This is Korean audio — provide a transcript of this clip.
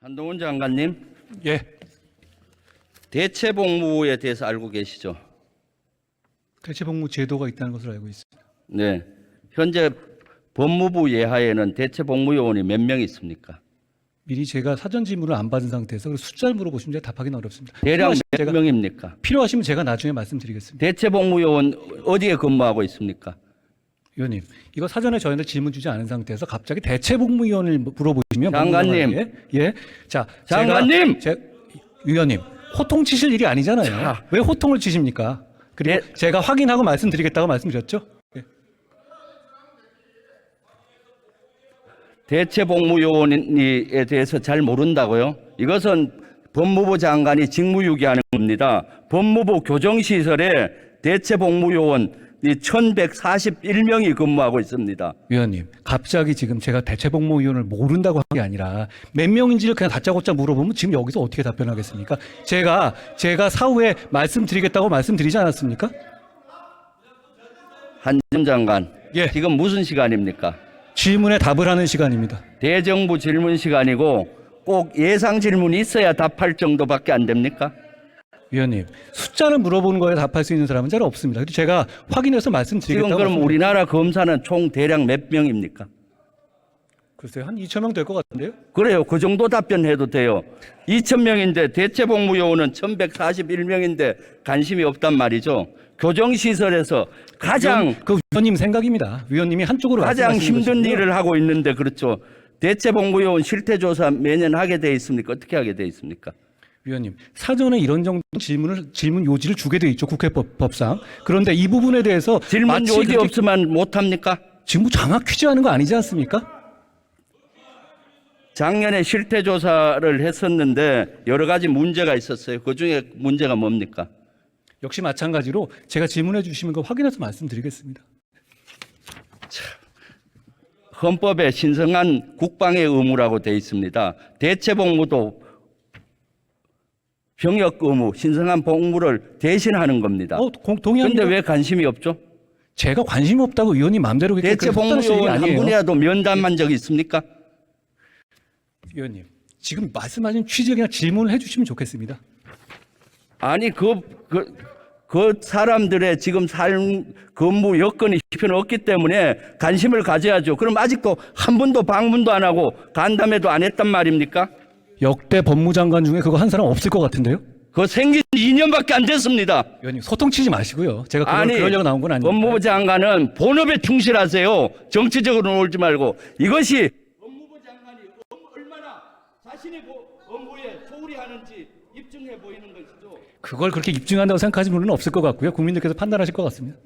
한동훈 장관님, 예, 대체복무에 대해서 알고 계시죠? 대체복무 제도가 있다는 것을 알고 있습니다. 네. 현재 법무부 예하에는 대체복무 요원이 몇 명 있습니까? 미리 제가 사전 질문을 안 받은 상태에서 그 숫자를 물어보시면 제가 답하기는 어렵습니다. 대략 몇 명입니까? 필요하시면 제가 나중에 말씀드리겠습니다. 대체복무 요원 어디에 근무하고 있습니까? 위원님, 이거 사전에 저희한테 질문 주지 않은 상태에서 갑자기 대체 복무위원을 물어보시면 장관님. 예, 자, 장관님! 제, 위원님, 호통 치실 일이 아니잖아요. 자. 왜 호통을 치십니까? 그리고 네. 제가 확인하고 말씀드리겠다고 말씀드렸죠. 예. 대체 복무요원에 대해서 잘 모른다고요? 이것은 법무부 장관이 직무유기하는 겁니다. 법무부 교정시설에 대체 복무요원 1141명이 근무하고 있습니다. 위원님, 갑자기 지금 제가 대체복무위원을 모른다고 한 게 아니라 몇 명인지를 그냥 다짜고짜 물어보면 지금 여기서 어떻게 답변하겠습니까? 제가 제가 사후에 말씀드리겠다고 말씀드리지 않았습니까? 한전 장관, 예. 지금 무슨 시간입니까? 질문에 답을 하는 시간입니다. 대정부 질문 시간이고 꼭 예상 질문이 있어야 답할 정도밖에 안 됩니까? 위원님, 숫자를 물어보는 거에 답할 수 있는 사람은 잘 없습니다. 제가 확인해서 말씀드리겠다고 지금 그럼 우리나라 검사는 총 대략 몇 명입니까? 글쎄요, 한 2천 명 될 것 같은데요? 그래요. 그 정도 답변해도 돼요. 2천 명인데 대체 복무 요원은 1141명인데 관심이 없단 말이죠. 교정 시설에서 가장 그 위원님 생각입니다. 위원님이 한쪽으로 가장 힘든 것이고요. 일을 하고 있는데 그렇죠. 대체 복무 요원 실태 조사 매년 하게 돼 있습니까? 어떻게 하게 돼 있습니까? 위원님 사전에 이런 정도 질문을 질문 요지를 주게 돼 있죠 국회법상 그런데 이 부분에 대해서 질문 마치 요지 그렇게 없으면 못 합니까? 지금 뭐 장학 퀴즈하는 거 아니지 않습니까? 작년에 실태 조사를 했었는데 여러 가지 문제가 있었어요. 그 중에 문제가 뭡니까? 역시 마찬가지로 제가 질문해 주시면 거 확인해서 말씀드리겠습니다. 헌법에 신성한 국방의 의무라고 되어 있습니다. 대체복무도 병역 의무, 신성한 복무를 대신하는 겁니다. 어, 공, 동의합니다. 왜 관심이 없죠? 제가 관심 없다고 의원님 마음대로 일이 대체 복무요원 한. 분이라도 면담한 적이 있습니까? 의원님 지금 말씀하신 취지에 그냥 질문을 해주시면 좋겠습니다. 아니 그, 그, 그 사람들의 지금 삶 근무 여건이 형편 없기 때문에 관심을 가져야죠. 그럼 아직도 한 번도 방문도 안 하고 간담회도 안 했단 말입니까? 역대 법무장관 중에 그거 한 사람 없을 것 같은데요? 그 생긴 2년밖에 안 됐습니다. 의원님 소통 치지 마시고요. 제가 그걸 아니 그러려고 나온 건 아닙니다. 법무부 장관은 본업에 충실하세요. 정치적으로 놀지 말고 이것이 법무부 장관이 얼마나 자신의 업무에 소홀히 하는지 입증해 보이는 것이죠. 그걸 그렇게 입증한다고 생각하시는 분은 없을 것 같고요. 국민들께서 판단하실 것 같습니다.